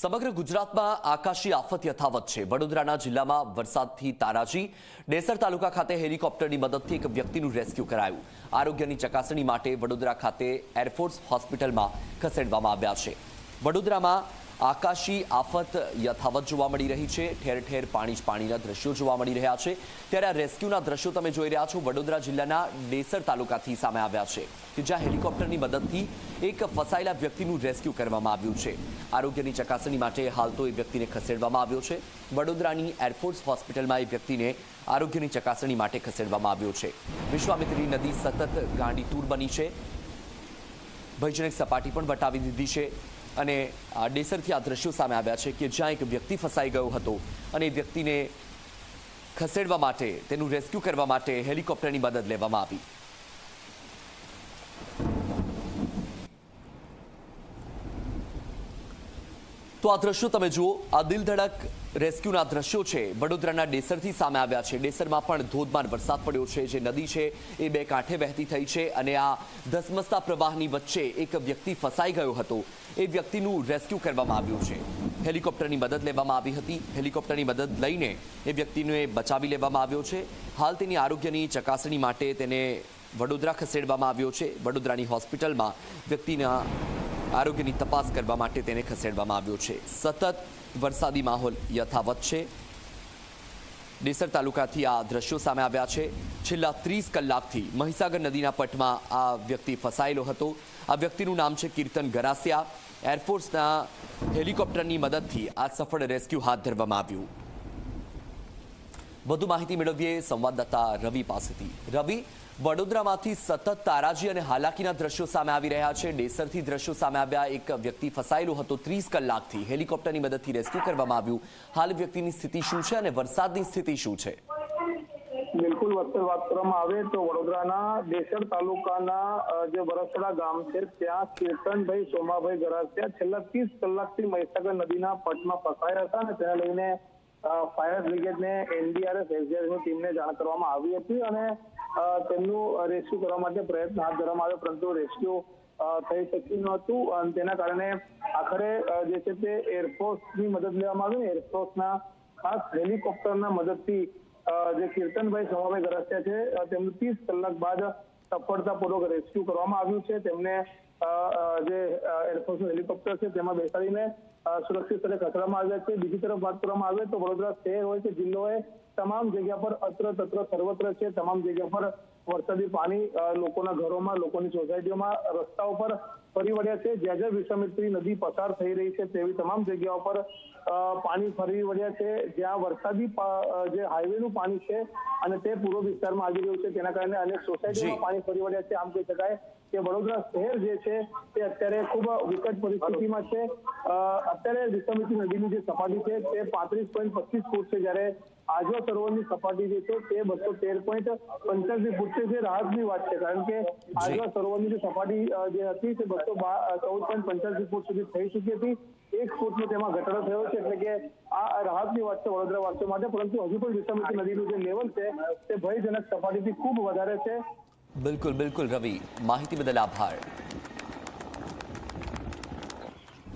સમગ્ર ગુજરાતમાં આકાશી આફત યથાવત છે. વડોદરાના જિલ્લામાં વરસાદથી તારાજી, ડેસર તાલુકા ખાતે હેલિકોપ્ટરની મદદથી એક વ્યક્તિનું રેસ્ક્યુ કરાયું. આરોગ્યની ચકાસણી માટે વડોદરા ખાતે એરફોર્સ હોસ્પિટલમાં ખસેડવામાં આવ્યા છે. વડોદરામાં આકાશી આફત યથાવત જોવા મળી રહી છે. ઠેર ઠેર પાણી જ પાણીના દ્રશ્યો જોવા મળી રહ્યા છે. ત્યારે આ રેસ્ક્યુના દ્રશ્યો તમે જોઈ રહ્યા છો. વડોદરા જિલ્લાના ડેસર તાલુકાથી સામે આવ્યા છે કે જ્યાં હેલિકોપ્ટરની મદદથી એક ફસાયેલા વ્યક્તિનું રેસ્ક્યુ કરવામાં આવ્યું છે. આરોગ્યની ચકાસણી માટે હાલ તો એ વ્યક્તિને ખસેડવામાં આવ્યો છે. વડોદરાની એરફોર્સ હોસ્પિટલમાં એ વ્યક્તિને આરોગ્યની ચકાસણી માટે ખસેડવામાં આવ્યો છે. વિશ્વામિત્રી નદી સતત ગાંડીતૂર બની છે. ભયજનક સપાટી પણ વટાવી દીધી છે. અને ડેસરથી આ દ્રશ્યો સામે આવ્યા છે કે જ્યાં એક વ્યક્તિ ફસાઈ ગયો હતો અને એ વ્યક્તિને ખસેડવા માટે, તેનું રેસ્ક્યુ કરવા માટે હેલિકોપ્ટરની મદદ લેવામાં આવી. તો આ દ્રશ્યો તમે જુઓ. આ દિલ ધડક રેસ્ક્યુના દ્રશ્યો છે. વડોદરાના ડેસરથી સામે આવ્યા છે. ડેસરમાં પણ ધોધમાર વરસાદ પડ્યો છે. જે નદી છે એ બે કાંઠે વહેતી થઈ છે અને આ ધસમસતા પ્રવાહની વચ્ચે એક વ્યક્તિ ફસાઈ ગયો હતો. એ વ્યક્તિનું રેસ્ક્યુ કરવામાં આવ્યું છે. હેલિકોપ્ટરની મદદ લેવામાં આવી હતી. હેલિકોપ્ટરની મદદ લઈને એ વ્યક્તિને બચાવી લેવામાં આવ્યો છે. હાલ તેની આરોગ્યની ચકાસણી માટે તેને વડોદરા ખસેડવામાં આવ્યો છે. વડોદરાની હોસ્પિટલમાં વ્યક્તિના આરોગ્યની તપાસ કરવા માટે તેને ખસેડવામાં આવ્યો છે. સતત વરસાદી માહોલ યથાવત છે. ડેસર તાલુકાથી આ દ્રશ્યો સામે આવ્યા છે. છેલ્લા ત્રીસ કલાકથી મહીસાગર નદીના પટમાં આ વ્યક્તિ ફસાયેલો હતો. આ વ્યક્તિનું નામ છે કીર્તન ગરાસિયા. એરફોર્સના હેલિકોપ્ટરની મદદથી આ સફળ રેસ્ક્યુ હાથ ધરવામાં આવ્યું. વધુ માહિતી મેળવીએ સંવાદદાતા રવિ પાસેથી. રવિ, વડોદરામાંથી સતત તારાજી અને હાલાકીના દ્રશ્યો સામે આવી રહ્યા છે. ડેસરથી દ્રશ્યો સામે આવ્યા એક વ્યક્તિ ફસાયેલો હતો. ત્રીસ કલાકથી હેલિકોપ્ટરની મદદથી રેસ્ક્યુ કરવામાં આવ્યું. હાલ વ્યક્તિની સ્થિતિ શું છે અને વરસાદની સ્થિતિ શું છે? બિલકુલ વસ્તુ વાત કરવામાં આવે તો વડોદરાના દેસર તાલુકાના જે વરસડા ગામ છે, ત્યાં કીર્તનભાઈ સોમાભાઈ ગરાસિયા છેલ્લા ત્રીસ કલાકથી મહીસાગર નદીના પટમાં ફસાયા હતા અને તેને લઈને ફાયર બ્રિગેડને એનડીઆરએફ, એસડીઆરએફની ટીમને જાણ કરવામાં આવી હતી અને તેમનું રેસ્ક્યુ કરવા માટે પ્રયત્ન હાથ ધરવામાં આવ્યો, પરંતુ રેસ્ક્યુ થઈ શક્યું નહોતું અને, તેના કારણે આખરે જે છે તે એરફોર્સની મદદ લેવામાં આવી એરફોર્સના ખાસ હેલિકોપ્ટરના મદદથી જે કીર્તનભાઈ સમાભાઈ ગરસ્યા છે તેમનું ત્રીસ કલાક બાદ સફળતાપૂર્વક રેસ્ક્યુ કરવામાં આવ્યું છે. તેમને જે એરફોર્સનું હેલિકોપ્ટર છે, તેમાં બેસાડીને સુરક્ષિત સ્થળે ખસેડવામાં આવ્યા છે. બીજી તરફ વાત કરવામાં આવે તો વડોદરા શહેર હોય કે જિલ્લો તમામ જગ્યા પર અત્ર તત્ર સર્વત્ર છે. તમામ જગ્યા પર વરસાદી પાણી લોકોના ઘરોમાં લોકોની સોસાયટીઓમાં રસ્તાઓ પર ફરી વળ્યા છે. જ્યાં જ્યાં વિશ્વામિત્રી નદી પસાર થઈ રહી છે તેવી તમામ જગ્યાઓ પર પાણી ફરી વળ્યા છે. જ્યાં વરસાદી જે હાઈવેનું પાણી છે અને તે પૂર્વ વિસ્તારમાં આવી રહ્યું છે. તેના કારણે અનેક સોસાયટીમાં પાણી ફરી વળ્યા છે. આમ કહી શકાય કે વડોદરા શહેર જે છે તે અત્યારે ખૂબ વિકટ પરિસ્થિતિમાં છે. અત્યારે વિશ્વામિત્રી નદીની જે સપાટી છે તે પાંત્રીસ પોઈન્ટ પચીસ ફૂટ છે. જ્યારે આજવા સરોવરની સપાટી જે છે તે બસો તેર પોઈન્ટ પંચ્યાસી ફૂટ છે જે રાહતની વાત છે. કારણ કે આજવા સરોવરની જે સપાટી જે હતી તે બસો ચૌદ પોઈન્ટ પંચ્યાસી ફૂટ સુધી થઈ ચૂકી હતી. એક ફૂટનો તેમાં ઘટાડો થયો છે એટલે કે આ રાહતની વાત છે વડોદરા વાસીઓ માટે. પરંતુ હજુ પણ વિશ્વામિત્રી નદીનું જે લેવલ છે તે ભયજનક સપાટીથી ખૂબ વધારે છે. બિલકુલ બિલકુલ રવિ. માહિતી બદલ આભાર.